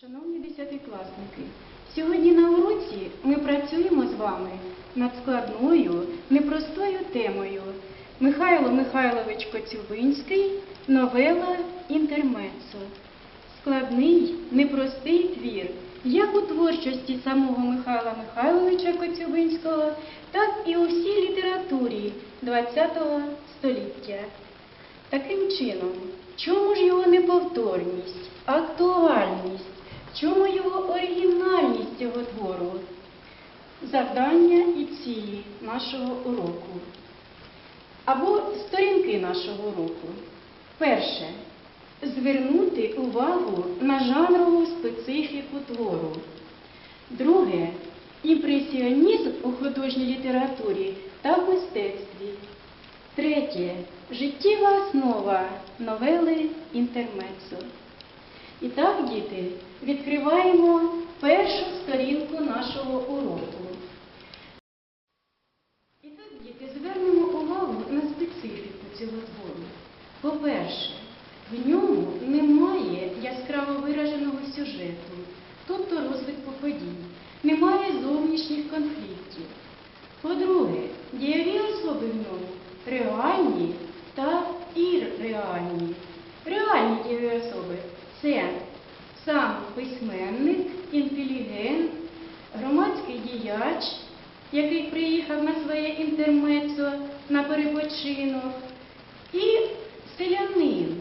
Шановні десятикласники, сьогодні на уроці ми працюємо з вами над складною, непростою темою. Михайло Михайлович Коцюбинський, новела Інтермецо. Складний, непростий твір, як у творчості самого Михайла Михайловича Коцюбинського, так і у всій літературі ХХ століття. Таким чином, чому ж його неповторність, актуальність, чому його оригінальність цього твору? Завдання і цілі нашого уроку. Або сторінки нашого уроку. Перше. Звернути увагу на жанрову специфіку твору. Друге. Імпресіонізм у художній літературі та мистецтві. Третє. Життєва основа новели Інтермецо. І так, діти, відкриваємо першу сторінку нашого уроку. І так, діти, звернемо увагу на специфіку цього твору. По-перше, в ньому немає яскраво вираженого сюжету, тобто розвитку подій, немає зовнішніх конфліктів. По-друге, дієві особи в ньому реальні та ірреальні. Реальні дієві особи це сам письменник, інтелігент, громадський діяч, який приїхав на своє інтермецо на перепочинок, і селянин,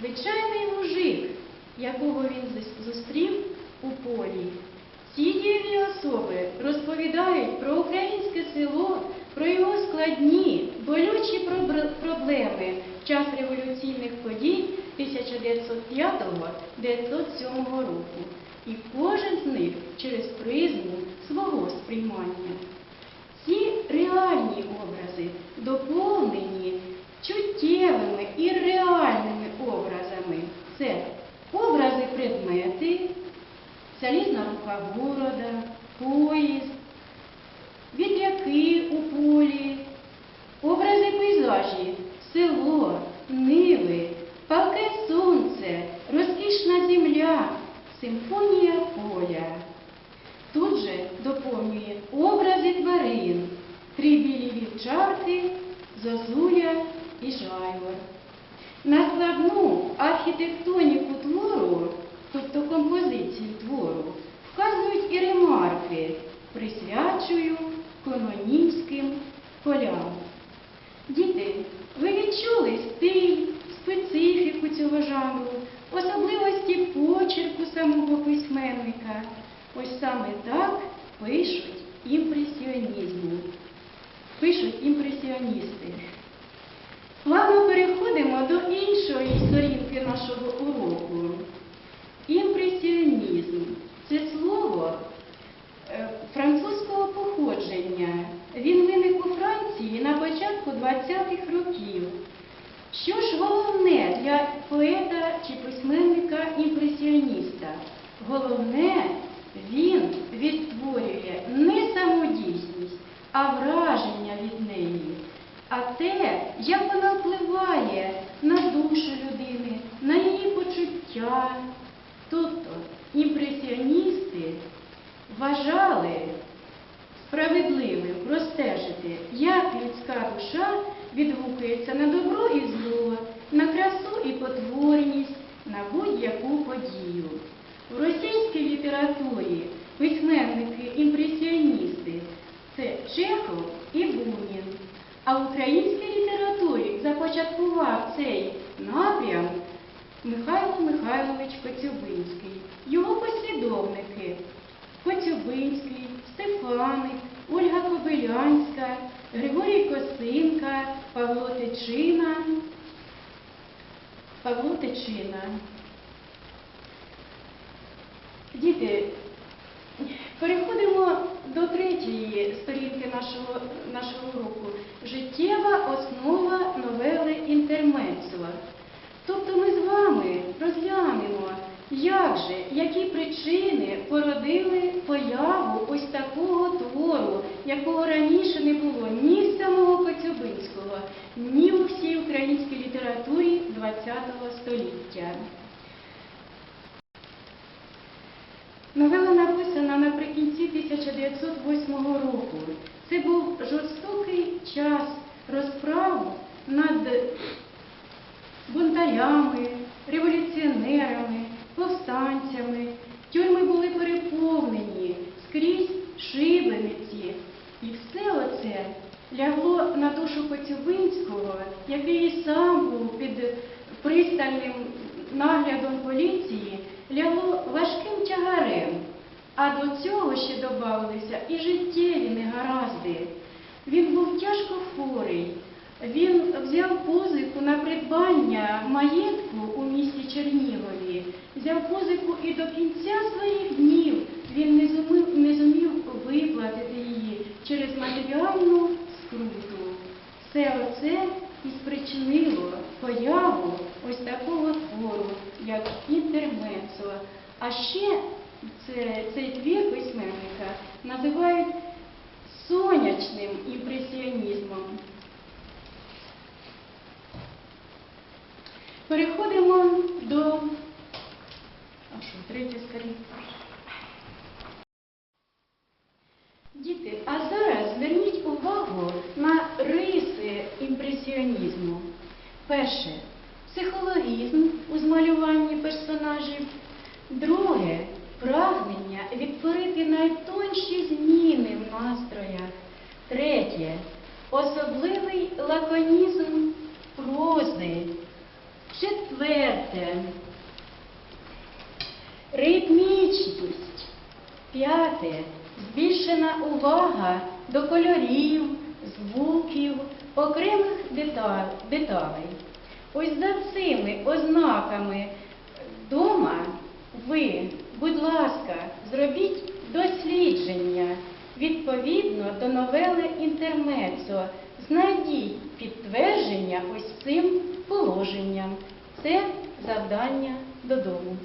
звичайний мужик, якого він зустрів у полі. Ці дієві особи розповідають про українське село, про його складні, болючі проблеми в час революційних подій 1905-1907 року. І кожен з них через призму свого сприймання. Ці реальні образи доповнені чуттєвими і реальними образами. Це образи предмети, залізна рука города, поїзд, вітряки у полі, образи пейзажі, село, ниви, палке сонце, розкішна земля, симфонія поля. Тут же доповнює образи тварин, три білі вівчарки, зозуля і жайвор. На складну архітектоніку твору, тобто самого письменника. Ось саме так пишуть імпресіонізму. Пишуть імпресіоністи. Плавно переходимо до іншої сторінки нашого уроку. Імпресіонізм це слово е, французького походження. Він виник у Франції на початку 20-х років. Що ж головне для поета чи письменника? Головне, він відтворює не самодійсність, а враження від неї. А те, як вона впливає на душу людини, на її почуття. Тобто імпресіоністи вважали справедливим простежити, як людська душа відгукується на добро і зло, на красу і потворність, на будь-яку подію. У російській літературі письменники-імпресіоністи це Чехов і Бунін. А в українській літературі започаткував цей напрям Михайло Михайлович Коцюбинський. Його послідовники Коцюбинський, Стефаник, Ольга Кобилянська, Григорій Косинка, Павло Тичина. Павло Тичина. Діти, переходимо до третьої сторінки нашого, нашого уроку. Життєва основа новели Інтермецо. Тобто ми з вами розглянемо, як же, які причини породили появу ось такого твору, якого раніше не було ні в самого Коцюбинського, ні у всій українській літературі ХХ століття. Новела написана наприкінці 1908 року. Це був жорстокий час розправ над бунтарями, революціонерами, повстанцями. Тюрми були переповнені, скрізь шибениці. І все оце лягло на душу Коцюбинського, який сам був під пристальним наглядом поліції, лягло важким. А до цього ще додавалися і життєві негаразди. Він був тяжко хворий. Він взяв позику на придбання маєтку у місті Чернігові, взяв позику і до кінця своїх днів він не зумів, не зумів виплатити її через матеріальну скруту. Все оце і спричинило появу ось такого твору, як інтермецо. А ще це, цей твір письменника називають сонячним імпресіонізмом. Переходимо до. А що, третя сторінка. Діти, а зараз зверніть увагу на риси імпресіонізму. Перше психологізм у змалюванні персонажів. Друге прагнення відтворити найтонші зміни в настроях. Третє особливий лаконізм прози. Четверте ритмічність. П'яте збільшена увага до кольорів, звуків, окремих деталей. Ось за цими ознаками дома ви, будь ласка, зробіть дослідження відповідно до новели Інтермецо. Знайдіть підтвердження ось цим положенням. Це завдання додому.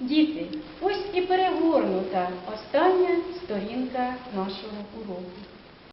Діти, ось і перегорнута остання сторінка нашого уроку.